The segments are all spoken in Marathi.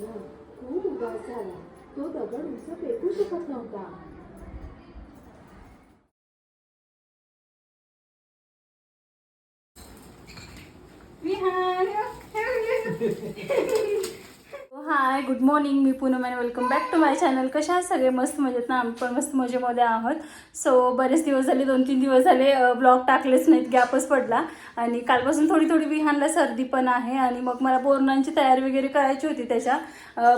ना खूप उदास झाला? तो दगड उंच फेकू शकत नव्हता हाय गुड मॉर्निंग मी पूनम आणि welcome back to my channel कशा सगळे? मस्त मजेत ना? आम्ही पण मस्त मजेमध्ये आहोत. सो बरेच दिवस झाले दोन तीन दिवस झाले ब्लॉग टाकलेच नाहीत गॅपच पडला. आणि कालपासून थोडी थोडी विहानला सर्दी पण आहे आणि मग मला बोरणांची तयारी वगैरे करायची होती त्याच्या.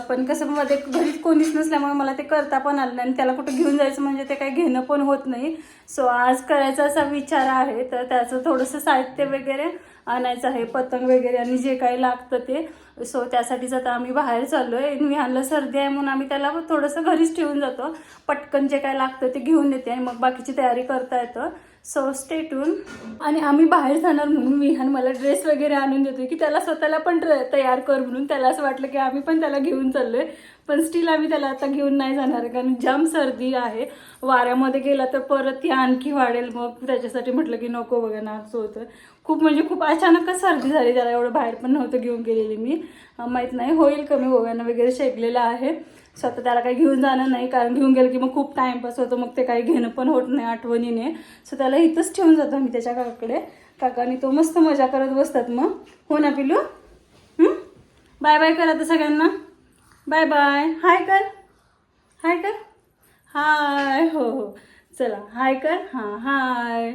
पण कसं मध्ये घरीच कोणीच नसल्यामुळे मला ते करता पण आलं नाही आणि त्याला कुठं घेऊन जायचं म्हणजे ते काही घेणं पण होत नाही. सो आज करायचा असा विचार आहे तर त्याचं थोडंसं साहित्य वगैरे आणायचं आहे पतंग वगैरे आणि जे काही लागतं ते. सो त्यासाठीच आता आम्ही बाहेर चाललो आहे विहानला सर्दी आहे म्हणून आम्ही त्याला थोडंसं घरीच ठेवून जातो. पटकन जे काय लागतं ते घेऊन येते आणि मग बाकीची तयारी करता येतं. सो स्टेटून आणि आम्ही बाहेर जाणार म्हणून विहान मला ड्रेस वगैरे आणून देतो की त्याला स्वतःला पण ड्रे- तयार कर म्हणून. त्याला असं वाटलं की आम्ही पण त्याला घेऊन चाललोय. पण स्टील आम्ही त्याला आता घेऊन नाही जाणार कारण जाम सर्दी आहे. वाऱ्यामध्ये गेला तर परत ती आणखी वाढेल. मग त्याच्यासाठी म्हटलं की नको बघा ना असं होतं. खूप म्हणजे खूप अचानकच सर्दी झाली. त्याला एवढं बाहेर पण नव्हतं घेऊन गेलेली मी. माहीत नाही होईल कमी गोव्यानं वगैरे शेकलेलं आहे. स्वतः त्याला काही घेऊन जाणं नाही कारण घेऊन गेलं की मग खूप टाइमपास होतो मग ते काही घेणं पण होत नाही आठवणीने. सो त्याला इथंच ठेवून जातो आम्ही त्याच्या काकाकडे. काकाने तो मस्त मजा करत बसतात मग. हो ना पिलू? बाय बाय कर आता सगळ्यांना. बाय बाय हाय कर. हाय कर. हाय हो हो. चला. हाय कर. हां हाय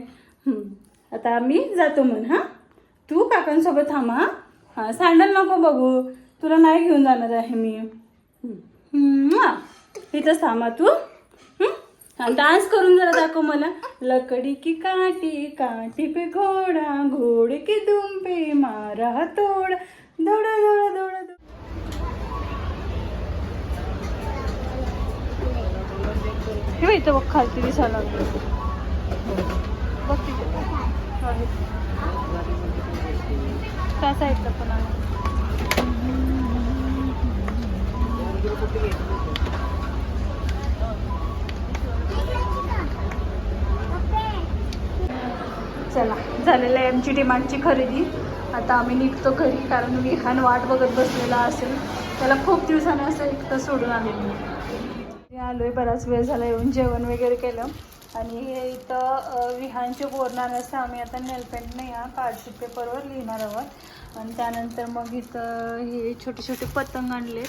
आता आम्ही जातो म्हण हां? तू काकांसोबत थांब हां. हां सँडल नको बघू. तुला नाही घेऊन जाणार आहे मी. इथंच थांबा तू. डान्स करून जरा दाखव मला. लकडी की काठी काठी पे घोडा घोड की दुम पे मारा तोड. दौड दौड दौड हे इथं बघ खालती दिसायला लागलं. बघ तिथे. आहे. त्या साईडला पण आहे. चला झालेलं आहे आमची डिमांडची खरेदी. आता आम्ही निघतो घरी कारण विहान वाट बघत बसलेला असेल. त्याला खूप दिवसाने असं एकटं सोडून आलेलं मी. आलोय बराच वेळ झाला येऊन जेवण वगैरे केलं. आणि हे इथं विहानचे बोरणार असं आम्ही आता नेलपेंटने या कार्डशीट पेपरवर लिहिणार आहोत. आणि त्यानंतर मग इथं हे छोटे छोटे पतंग आणले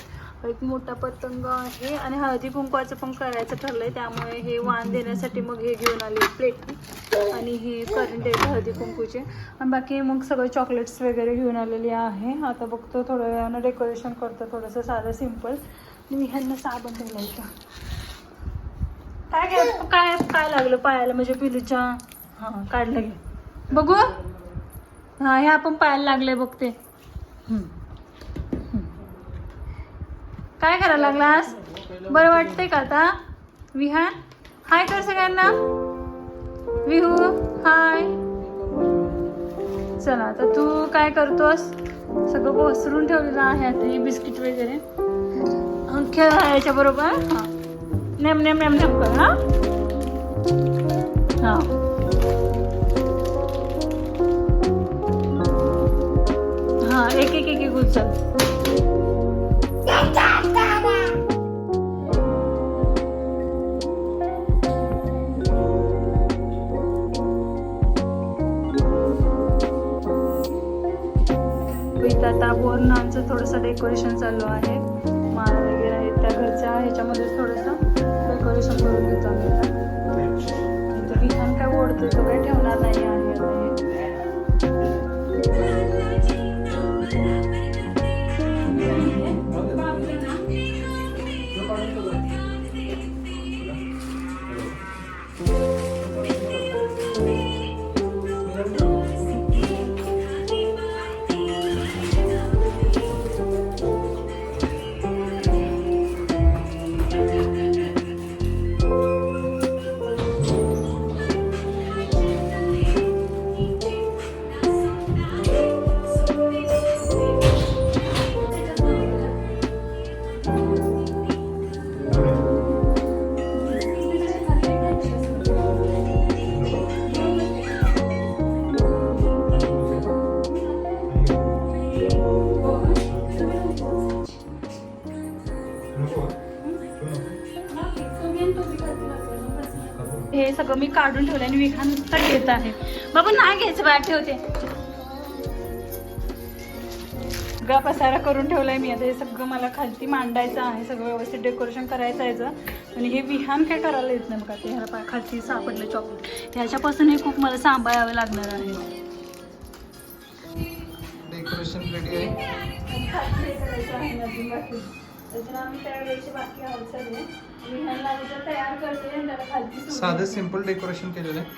एक मोठा पतंग आहे आणि हळदी कुंकवाचं पण करायचं ठरलंय त्यामुळे हे वाण देण्यासाठी मग हे घेऊन आले प्लेट आणि हे करंट आहेत हळदी कुंकूचे. आणि बाकी मग सगळे चॉकलेट्स वगैरे घेऊन आलेली आहे. आता बघतो थोड्या वेळानं डेकोरेशन करतो थोडंसं साधं सिंपल मी ह्यांना साबण दिला इथं. काय काय काय काय लागलं पायाला? म्हणजे पिलूच्या हां काढलं घे बघू. हां हे आपण पायाला लागले बघते हम्म. काय करायला लागलास? बरं वाटतंय का आता? विहान हाय कर सगळ्यांना. विहू हाय. चला आता तू काय करतोस? सगळं पसरून ठेवलेलं आहे आता हे बिस्किट वगैरे. खेळ याच्या बरोबर? हां. नेम नेम नेम नेम कर हां. हा. हा एक एक एक एक उचल. आता बोर्न आमचं थोडंसं डेकोरेशन चालू आहे. माल वगैरे आहेत त्या घरच्या ह्याच्यामध्ये थोडंसं डेकोरेशन करून घेतो आम्ही आता. इथं काय ओढतो तो काही ठेवणार नाही आहे. विखान तर घेत आहे. बाबा नाही घ्यायचं बॅग ठेवते. सगळा पसारा करून ठेवलाय मी. आता हे सगळं मला खालती मांडायचं आहे. सगळं व्यवस्थित डेकोरेशन करायचं आहे. आणि हे विहान काय करायला येत नाही बघा. ते ह्याला पाय खालती सापडलं चॉकलेट ह्याच्यापासून हे खूप मला सांभाळावं लागणार आहे. डेकोरेशन रेडी आहे. अगोदर तयार करते आणि त्याला. साधं सिंपल डेकोरेशन केलेलं आहे.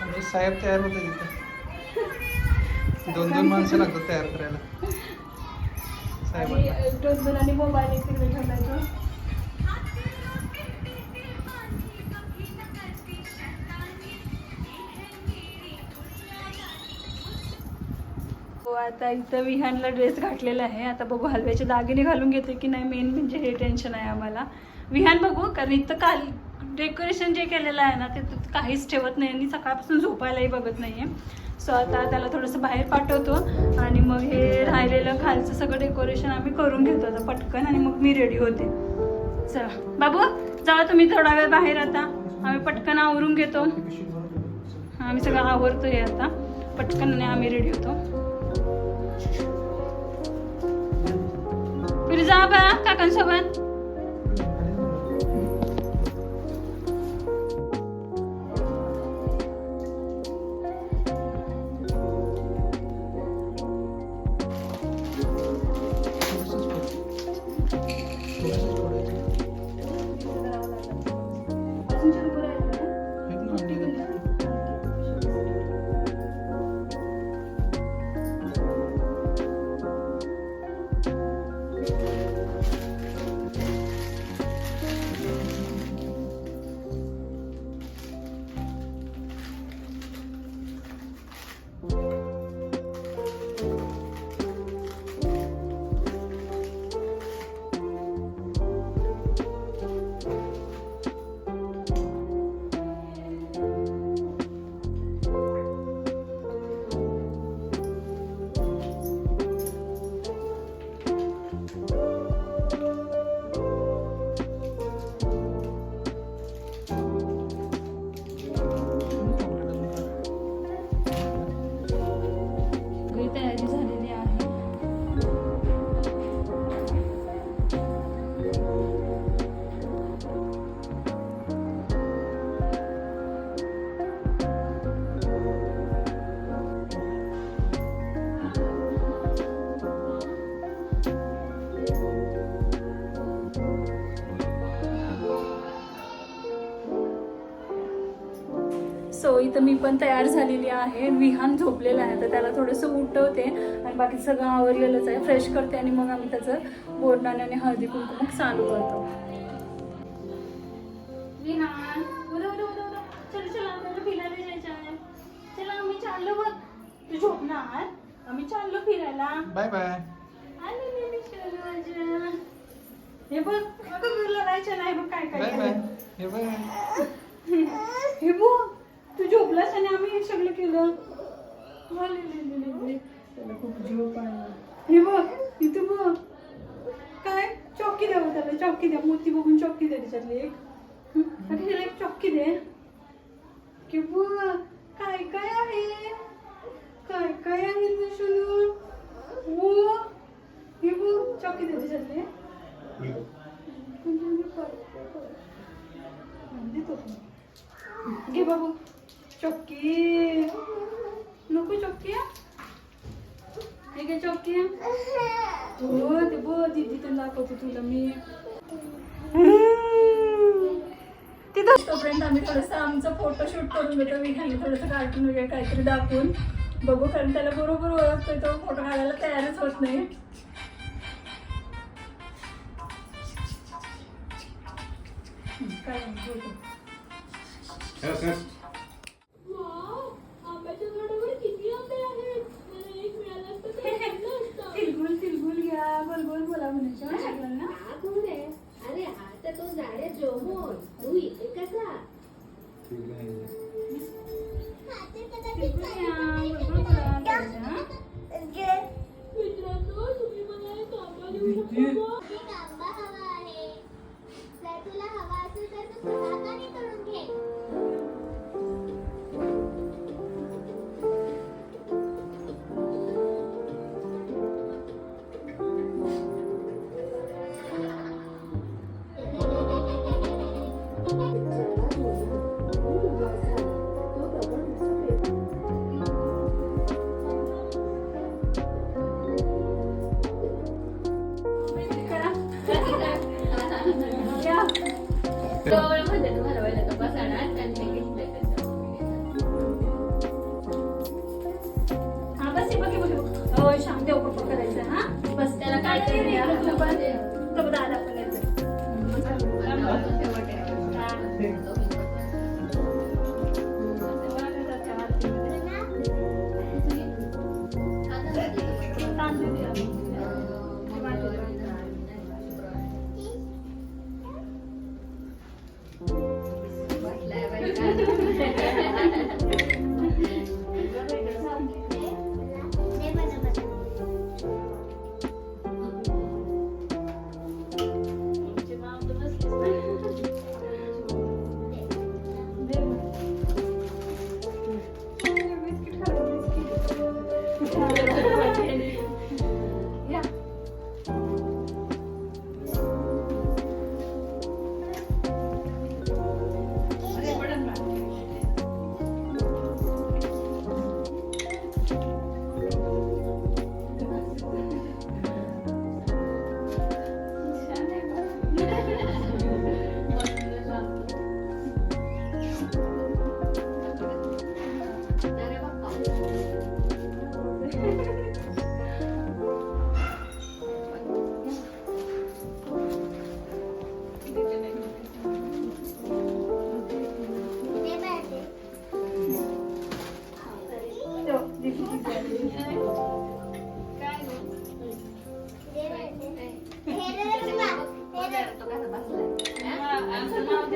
म्हणजे साहेब तयार होते तिथे. दोन दोन माणसं लागतात तयार करायला. साहेबांना. आणि दोन जणांनी मोबाईल एक तिकडे आता इथं विहानला ड्रेस घातलेला आहे. आता बघू हलव्याचे दागिने घालून घेते की नाही मेन म्हणजे हे टेन्शन आहे आम्हाला. विहान बघू कारण इथं काल डेकोरेशन जे केलेलं आहे ना ते काहीच ठेवत नाही आणि सकाळपासून झोपायलाही बघत नाही आहे सो आता त्याला थोडंसं बाहेर पाठवतो आणि मग हे राहिलेलं खालचं सगळं डेकोरेशन आम्ही करून घेतो आता पटकन आणि मग मी रेडी होते. चला. बाबू जावा तुम्ही थोडा वेळ बाहेर आता. आम्ही पटकन आवरून घेतो. आम्ही सगळं आवरतोय आता. पटकन आणि आम्ही रेडी होतो. फिर जा बा काकांसोबत इथं मी पण तयार झालेली आहे. विहान झोपलेलं आहे तर त्याला थोडंसं उठवते आणि बाकी सगळं आवरलेलंच आहे. फ्रेश करते आणि मग आम्ही त्याचं बोरणाने आणि हळदी कुंकू मग चालू करतो बघ. झोपणार? आम्ही चाललो फिरायला. बाय बाय हे बघ लढायचं नाही बघ काय काय. हे बाय हे बो तू झोपलास आणि आम्ही हे सगळं केलं. त्याला खूप झोप आला हे बघ इथं बघ. काय? चौकी द्या त्याला चौकी द्या. मोती बघून चौकी द्या त्याच्यातली एक. हं, अरे ह्याला एक चौकी दे. की बघ काय काय आहे? काय काय आहे सोनू हो. हे बघ चौकी दे त्याच्यातली. घे बाबू चक्की नको चक्की हे? घे चक्की हो? ते बो दीदी तर दाखवतो तुला मी. तिथं तोपर्यंत आम्ही थोडंसं आमचं फोटोशूट करून घेतो. विघाने थोडंसं कार्टून वगैरे काहीतरी दाखवून. बघू कारण त्याला बरोबर ओळखतोय तो फोटो काढायला तयारच होत नाही. हं, काय तो? आंब्याच्या झाडावर किती आंबे आहेत मला एक मिळाला असता तर खाल्लं असतं. तिलगुल तिलगुल घ्या गोल गोल बोला म्हणायचं हा, सगळ्यांना हा कोण आहे अरे हा तर तो झाडे जोमोन. तू इथे कसा?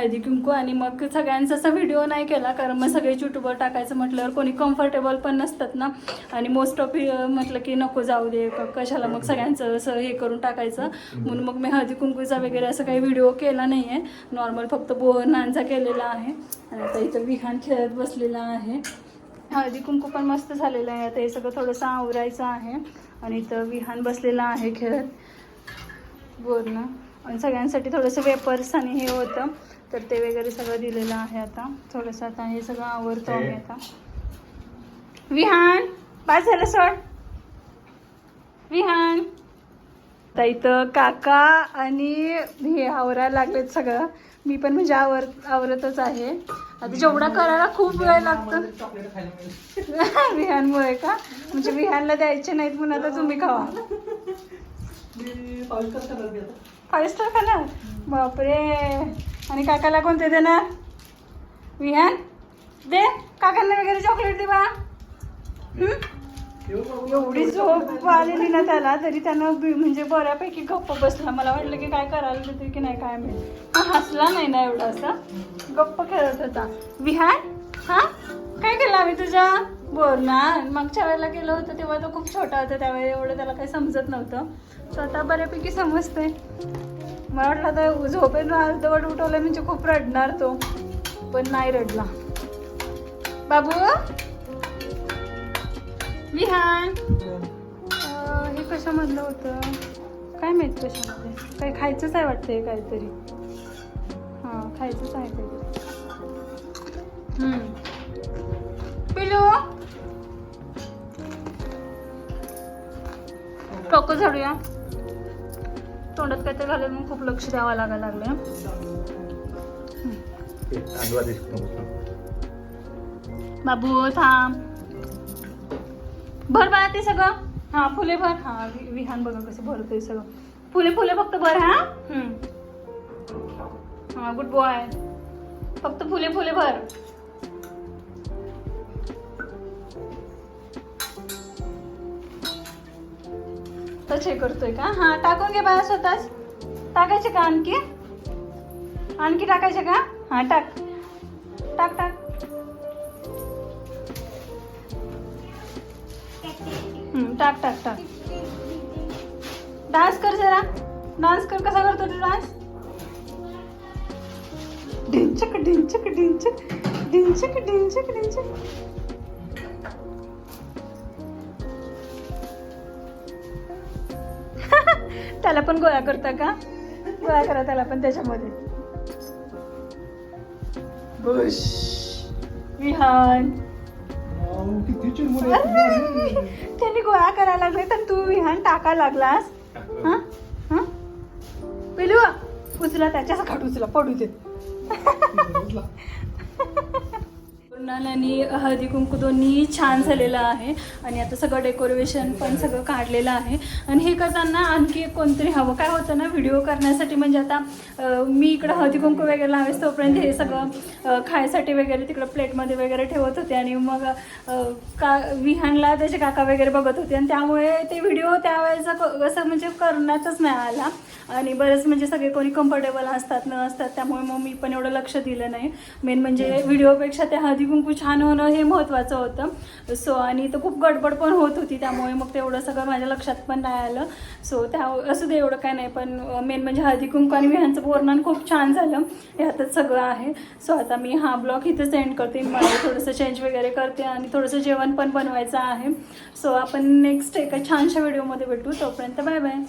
हळदी कुंकू आणि मग सगळ्यांचा असा व्हिडिओ नाही केला कारण मग सगळे युट्यूबवर टाकायचं म्हटल्यावर कोणी कम्फर्टेबल पण नसतात ना. आणि मोस्ट ऑफ म्हटलं की नको जाऊ दे कशाला मग सगळ्यांचं असं हे करून टाकायचं. म्हणून मग मी हळदी कुंकूचा वगैरे असं काही व्हिडिओ केला नाही आहे नॉर्मल फक्त बोहनांचा केलेला आहे. आणि आता इथं विहान खेळत बसलेला आहे. हळदी कुंकू पण मस्त झालेलं आहे. आता हे सगळं थोडंसं आवरायचं आहे. आणि इथं विहान बसलेलं आहे खेळत. बोरणं आणि सगळ्यांसाठी थोडंसं वेपर्स आणि हे होतं. तर ते वगैरे सगळं दिलेलं आहे आता. थोडंसं आता हे सगळं आवरतो आम्ही आता. विहान पाच झालं सोड. विहान. आता इथं काका आणि हे आवरायला लागलेत सगळं. मी पण म्हणजे आवर आवरतच आहे. आता जेवढा करायला खूप वेळ लागतो. विहानमुळे का? म्हणजे विहानला द्यायचे नाहीत म्हणून आता तुम्ही खावा. फाईव्ह स्टार खाणार बापरे. आणि काकाला कोणते देणार? विहान? दे. काकांना वगैरे चॉकलेट दे बा. एवढी झोप आलेली ना त्याला तरी त्यानं बी- म्हणजे बऱ्यापैकी गप्प बसला. मला वाटलं की काय करायला देते की नाही काय माहिती. हा हसला नाही ना एवढा असा. गप्प खेळत होता. विहान? हा? काय केलं आम्ही तुझ्या बोर ना. मागच्या वेळेला गेलो होतो तेव्हा तो खूप छोटा होता त्यावेळी एवढं त्याला काही समजत नव्हतं. स्वतः बऱ्यापैकी समजतंय. मला वाटलं आता झोपेन अर्धवट उठवलं म्हणजे खूप रडणार तो. पण नाही रडला. बाबू? विहान? अं, हे कशामधलं होतं? काय माहीत कशामध्ये? काही खायचंच आहे वाटतं हे काहीतरी. हां खायचंच आहे काहीतरी डोकं झाडूया. तोंडात काहीतरी घालून मग खूप लक्ष द्यावं लागायला लागलं बाबू थांब. भर बाळा ते सगळं. हा फुले भर. हा वि- विहान बघा कसं भरतोय सगळं. फुले फुले फक्त भर हा? हा गुड बॉय फक्त फुले फुले भर. तच हे करतोय का? हा टाकून घे बाळा स्वतःच. टाकायचे का आणखी? आणखी टाकायचे का? हा टाक. टाक टाक. टाक टाक टाक. डान्स कर जरा. डान्स कर कसा करतो तू डान्स? ढिंचक ढिंचक ढिंचक. ढिंचक ढिंचक ढिंचक. त्याला पण गोळा करता का? गोळा करा त्याला पण त्याच्यामध्ये. बुश विहान. त्यांनी गोळा करायला लागले तर तू विहान टाका लागलास. हा? हा? पिलू उचला त्याच्या खाट उचला पडू दे. पूर्णाल आणि हळदी कुंकू दोन्ही छान झालेलं आहे. आणि आता सगळं डेकोरेशन पण सगळं काढलेलं आहे. आणि हे करताना आणखी एक कोणतरी हवं. काय होतं ना व्हिडिओ करण्यासाठी म्हणजे आता मी इकडं हळदी कुंकू वगैरे लावेस तोपर्यंत हे सगळं खायसाठी वगैरे तिकडं प्लेटमध्ये वगैरे ठेवत होते. आणि मग का विहानला त्याचे काका वगैरे बघत होते. आणि त्यामुळे ते व्हिडिओ त्यावेळेचा क- असं म्हणजे करण्यातच नाही आला. आणि बरेच म्हणजे सगळे कोणी कम्फर्टेबल असतात न असतात त्यामुळे मग मी पण एवढं लक्ष दिलं नाही. मेन म्हणजे व्हिडिओपेक्षा त्या हळदी कुंकू छान होणं हे महत्त्वाचं होतं. सो आणि तर खूप गडबड पण होत होती त्यामुळे मग तेवढं सगळं माझ्या लक्षात पण नाही आलं. सो त्या असू दे एवढं काय नाही पण मेन म्हणजे हळदी कुंकू आणि विहांचं वर्णन खूप छान झालं. ह्यातच सगळं आहे. सो आता मी हा ब्लॉग इथेच एंड करते. मला थोडंसं चेंज वगैरे करते आणि थोडंसं जेवण पण बनवायचं आहे. सो आपण नेक्स्ट एका छानशा व्हिडिओमध्ये भेटू. तोपर्यंत बाय बाय